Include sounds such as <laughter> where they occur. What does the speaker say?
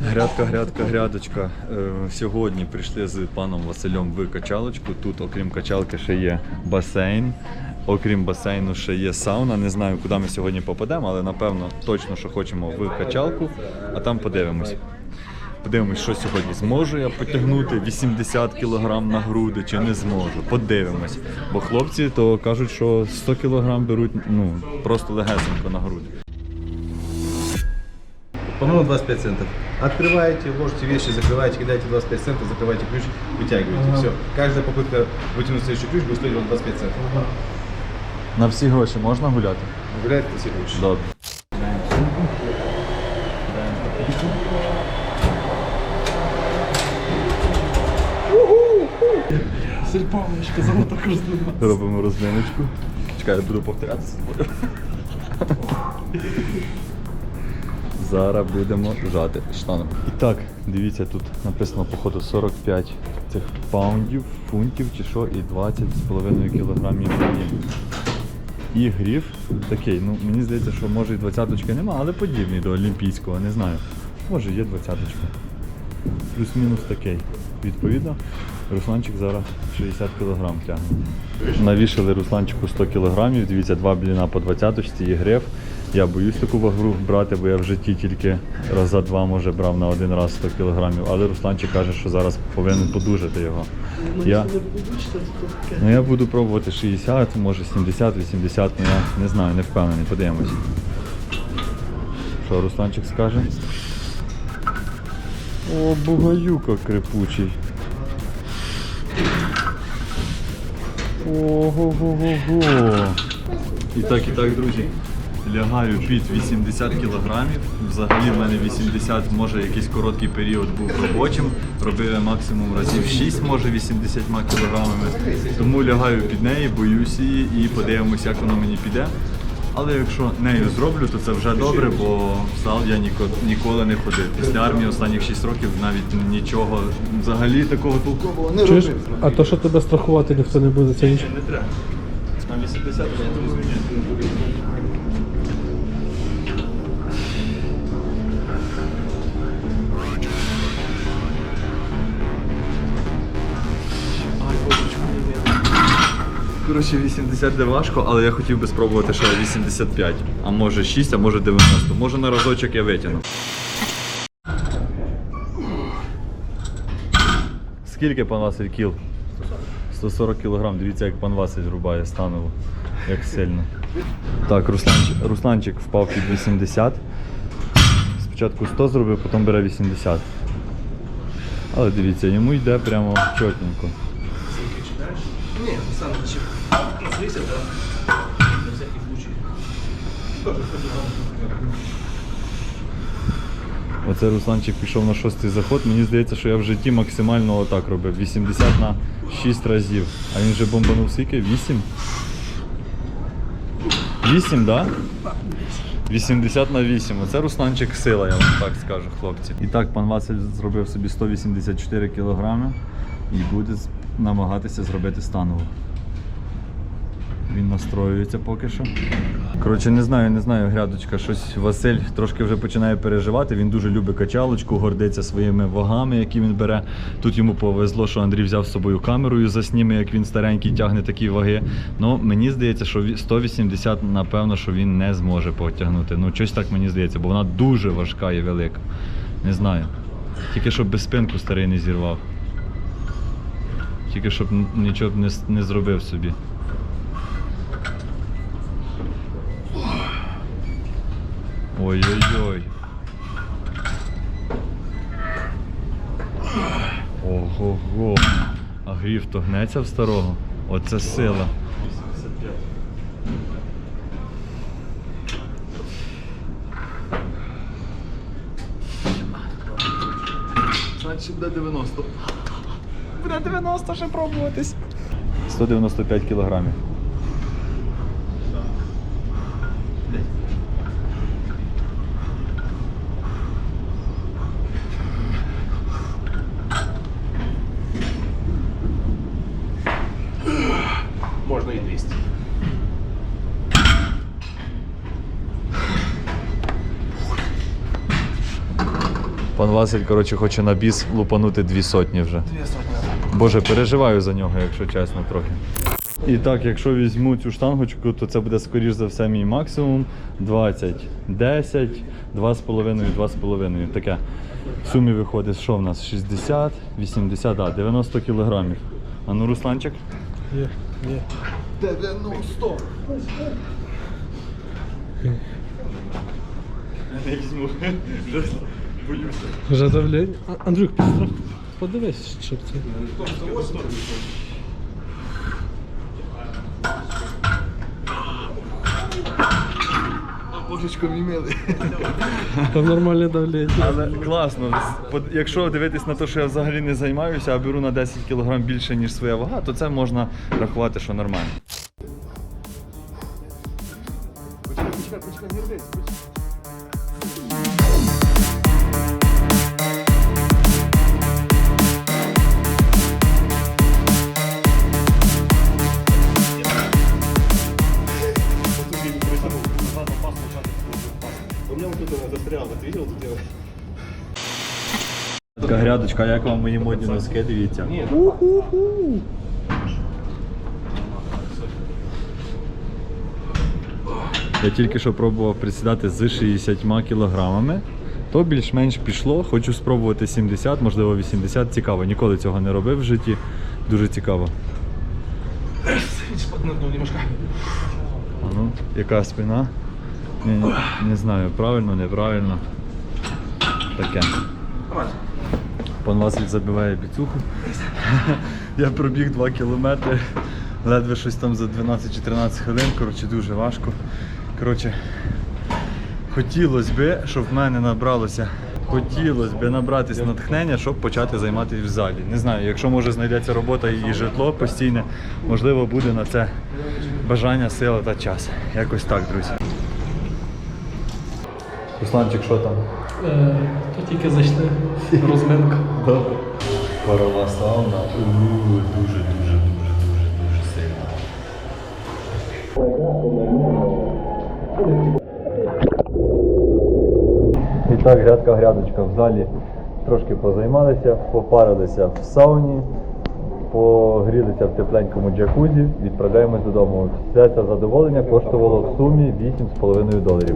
Грядка, грядка, грядочка. Е, Сьогодні прийшли з паном Василем в качалочку. Тут, окрім качалки, ще є басейн. Окрім басейну, ще є сауна. Не знаю, куди ми сьогодні попадемо, але напевно точно, що хочемо в качалку, а там подивимось. Подивимось, що сьогодні зможу я потягнути 80 кг на груди чи не зможу. Подивимось. Бо хлопці то кажуть, що 100 кг беруть ну, просто легесенько на груди По-моему, 25 центов. Открываете, ложите вещи, закрываете, кидаете 25 центов, закрываете ключ, вытягиваете. Все. Каждая попытка вытянуть следующий ключ будет стоить вам 25 центов. На всі гроші можна гуляти? Гуляет это ключ. Добре. Сельпалочка, золота хрустина. Робимо розминочку. Чекай, я буду повторяти з тобою. Зараз будемо жати штангу. І так, дивіться, тут написано походу 45 цих паундів, фунтів чи що, і 20,5 кілограмів. І гріф такий, ну мені здається, що може і двадцяточки нема, але подібний до олімпійського, не знаю. Може є двадцяточка. Плюс-мінус такий. Відповідно, Русланчик зараз 60 кг тягне. Навішали Русланчику 100 кг, дивіться, два бліна по 20 і гриф. Я боюсь таку вагру брати, бо я в житті тільки раз за два може брав на один раз 100 кг. Але Русланчик каже, що зараз повинен подужати його. Я, ну, я буду пробувати 60, може 70, 80, ну я не знаю, не впевнений, подивимось. Що Русланчик скаже? О, бугаюка крепучий. Ого-го-го-го. І так, і так, друзі. Лягаю під 80 кілограмів. Взагалі в мене 80, може якийсь короткий період був робочим. Робив я максимум разів 6, може 80 кілограмами. Тому лягаю під неї, боюсь її і подивимося, як воно мені піде. Але якщо нею зроблю, то це вже добре, бо в зал я ніко- ніколи не ходив. Після армії останніх 6 років навіть нічого взагалі такого толкового не Чуєш? робив. А то, що тебе страхувати ніхто не буде, це нічого. Не треба. На 80 я розумію. Коротше, 80 де важко, але я хотів би спробувати ще 85. А може 6, а може 90. Може на разочок я витягну. Скільки пан Василь кіл? 140 кг. Дивіться, як пан Василь рубає станово. Як сильно. Так, Русланчик, Русланчик впав під 80. Спочатку 100 зробив, потім бере 80. Але дивіться, йому йде прямо чотненько. 30, да? На всякий случай. Оце Русланчик пішов на шостий заход. Мені здається, що я в житті максимально отак робив. 80 на 6 разів. А він же бомбанув скільки? 8? 8, да? 80 на 8. Оце Русланчик сила, я вам так скажу, хлопці. І так, пан Василь зробив собі 184 кілограми і буде намагатися зробити станову. Він настроюється поки що. Коротше, не знаю, не знаю, грядочка. Щось Василь трошки вже починає переживати. Він дуже любить качалочку, гордиться своїми вагами, які він бере. Тут йому повезло, що Андрій взяв з собою камерою засніме, як він старенький тягне такі ваги. Ну, мені здається, що 180, напевно, що він не зможе потягнути. Ну, щось так мені здається, бо вона дуже важка і велика. Не знаю. Тільки щоб без спинку старий не зірвав. Тільки щоб нічого не, не зробив собі. Ой-ой-ой. Ого-го. А гріф то гнеться в старого. Оце сила. Значить буде 90. Буде 90 ще пробуватись. 195 кілограмів. Пан Василь, коротше, хоче на біс лупанути дві сотні вже. Дві сотні. Боже, переживаю за нього, якщо чесно, трохи. І так, якщо візьму цю штангочку, то це буде скоріш за все мій максимум 20, 10, 2,5, 2,5. Таке. В сумі виходить, що в нас? 60, 80, да, 90 кілограмів. А ну, Русланчик? Є, є. 90. Не візьму. <laughs> Боюся. Андрюх, підстрах. Подивись, щоб це. Божечко мій милий. Там нормальне давлення. Але класно. Якщо дивитись на те, що я взагалі не займаюся, а беру на 10 кг більше, ніж своя вага, то це можна рахувати, що нормально. Почекай, почекай, не рвись. У меня вот тут она застряла, ты видел тут дело? Така грядочка, як вам мої модні носки, дивіться. Нет. Я тільки що пробував присідати з 60 кілограмами. То більш-менш пішло, хочу спробувати 70, можливо 80. Цікаво, ніколи цього не робив в житті. Дуже цікаво. А ну, яка спина? Не, не, знаю, правильно, неправильно. Таке. Пан Василь забиває біцуху. <laughs> Я пробіг 2 кілометри, ледве щось там за 12 чи 13 хвилин. Коротше, дуже важко. Коротше, хотілося би, щоб в мене набралося. Хотілося б набратись натхнення, щоб почати займатися в залі. Не знаю, якщо може знайдеться робота і житло постійне, можливо, буде на це бажання, сила та час. Якось так, друзі. Русланчик, що там? Е, то тільки зайшли. Розминка. Добре. Парова сауна. Дуже, дуже, дуже, дуже, дуже сильно. І так, грядка-грядочка в залі. Трошки позаймалися, попарилися в сауні, погрілися в тепленькому джакузі, відправляємось додому. Все це задоволення коштувало в сумі 8,5 доларів.